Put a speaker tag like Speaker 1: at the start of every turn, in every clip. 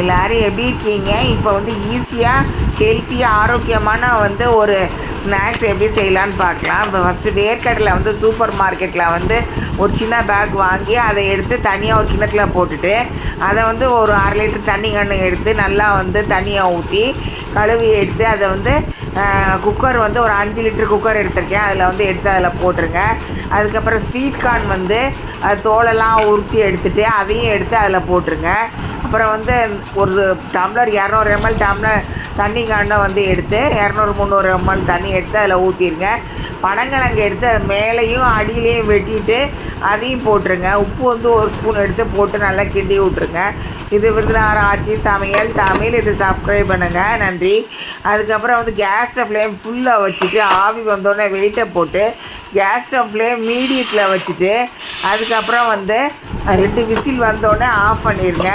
Speaker 1: எல்லாரும் எப்படி இருக்கீங்க? இப்போ வந்து ஈஸியாக ஹெல்த்தியாக ஆரோக்கியமான வந்து ஒரு ஸ்நாக்ஸ் எப்படி செய்யலான்னு பார்க்கலாம். இப்போ ஃபஸ்ட்டு வேர்க்கடலை வந்து சூப்பர் மார்க்கெட்டில் வந்து ஒரு சின்ன பேக் வாங்கி அதை எடுத்து தனியாக ஒரு கிணத்துல போட்டுட்டு அதை வந்து ஒரு அரை லிட்டர் தண்ணி கண்ணு எடுத்து நல்லா வந்து தனியாக ஊற்றி கழுவி எடுத்து அதை வந்து குக்கர் வந்து ஒரு அஞ்சு லிட்டர் குக்கர் எடுத்திருக்கேன். அதில் வந்து எடுத்து அதில் போட்டுருங்க. அதுக்கப்புறம் ஸ்வீட் கார்ன் வந்து தோலெல்லாம் உரித்து எடுத்துட்டு அதையும் எடுத்து அதில் போட்டுருங்க. அப்புறம் வந்து ஒரு டம்ளர் இரநூறு எம்எல் டம்ளர் தண்ணி கண்ணை வந்து எடுத்து இரநூறு முந்நூறு எம்எல் தண்ணி எடுத்து அதில் ஊற்றிடுங்க பனங்கிழங்கு எடுத்து அது மேலேயும் அடியிலையும் வெட்டிட்டு அதையும் போட்டுருங்க. உப்பு வந்து ஒரு ஸ்பூன் எடுத்து போட்டு நல்லா கிண்டி விட்ருங்க இது விருதுநகர் ஆட்சி சமையல். தமிழ் இது சப்ஸ்கிரைப் பண்ணுங்கள் நன்றி. அதுக்கப்புறம் வந்து கேஸ் ஸ்டவ் ஃப்ளேம் ஃபுல்லாக வச்சுட்டு ஆவி வந்தோடனே வெயிட்டை போட்டு கேஸ் ஸ்டவ் ஃப்ளேம் மீடியத்தில் வச்சுட்டு அதுக்கப்புறம் வந்து ரெண்டு விசில் வந்தோடனே ஆஃப் பண்ணிடுங்க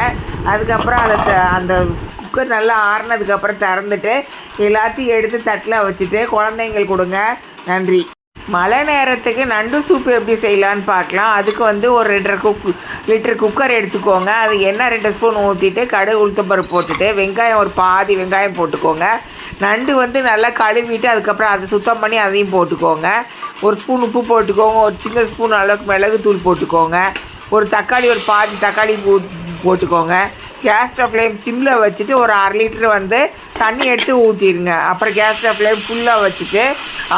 Speaker 1: அதுக்கப்புறம் அதை அந்த குக்கர் நல்லா ஆறுனதுக்கப்புறம் திறந்துட்டு எல்லாத்தையும் எடுத்து தட்டில் வச்சுட்டு குழந்தைங்களுக்கு கொடுங்க. நன்றி. மழை நேரத்துக்கு நண்டு சூப்பு எப்படி செய்யலான்னு பார்க்கலாம். அதுக்கு வந்து ஒரு ரெண்டரை குக் லிட்டர் குக்கர் எடுத்துக்கோங்க. அது எண்ணெய் ரெண்டு ஸ்பூன் ஊற்றிட்டு கடுகு உளுத்தம்பருப்பு போட்டுட்டு வெங்காயம் ஒரு பாதி வெங்காயம் போட்டுக்கோங்க. நண்டு வந்து நல்லா கழுவிட்டு அதுக்கப்புறம் அதை சுத்தம் பண்ணி அதையும் போட்டுக்கோங்க. ஒரு ஸ்பூன் உப்பு போட்டுக்கோங்க. ஒரு சின்ன ஸ்பூன் அளவுக்கு மிளகு தூள் போட்டுக்கோங்க. ஒரு தக்காளி ஒரு பாதி தக்காளி போட்டுக்கோங்க. கேஸ் ஸ்டவ் ஃப்ளேம் சிம்மில் வச்சுட்டு ஒரு அரை லிட்டர் வந்து தண்ணி எடுத்து ஊற்றிடுங்க அப்புறம் கேஸ் ஸ்டவ் ஃப்ளேம் ஃபுல்லாக வச்சுட்டு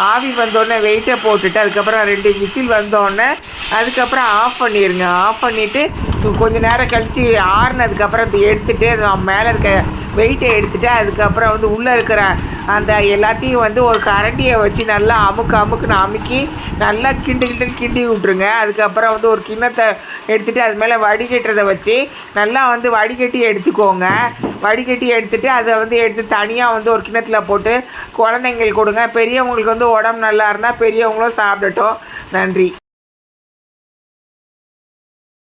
Speaker 1: ஆவி வந்தோடனே வெயிட்டை போட்டுட்டு அதுக்கப்புறம் ரெண்டு விசில் வந்தோடனே அதுக்கப்புறம் ஆஃப் பண்ணிடுங்க ஆஃப் பண்ணிவிட்டு கொஞ்சம் நேரம் கழித்து ஆறுனதுக்கப்புறம் அதை எடுத்துகிட்டு அது மேலே இருக்க வெயிட்டை எடுத்துகிட்டு அதுக்கப்புறம் வந்து உள்ளே இருக்கிற அந்த எல்லாத்தையும் வந்து ஒரு கரண்டியை வச்சு நல்லா அமுக்கு அமுக்குன்னு அமுக்கி நல்லா கிண்டு கிண்டு கிண்டி விட்ருங்க அதுக்கப்புறம் வந்து ஒரு கிண்ணத்தை எடுத்துகிட்டு அது மேலே வடிகட்டுறதை வச்சு நல்லா வந்து வடிகட்டி எடுத்துக்கோங்க. வடிகட்டி எடுத்துகிட்டு அதை வந்து எடுத்து தனியாக வந்து ஒரு கிணத்துல போட்டு குழந்தைங்களுக்கு கொடுங்க. பெரியவங்களுக்கு வந்து உடம்பு நல்லா இருந்தால் பெரியவங்களும் சாப்பிடட்டும். நன்றி.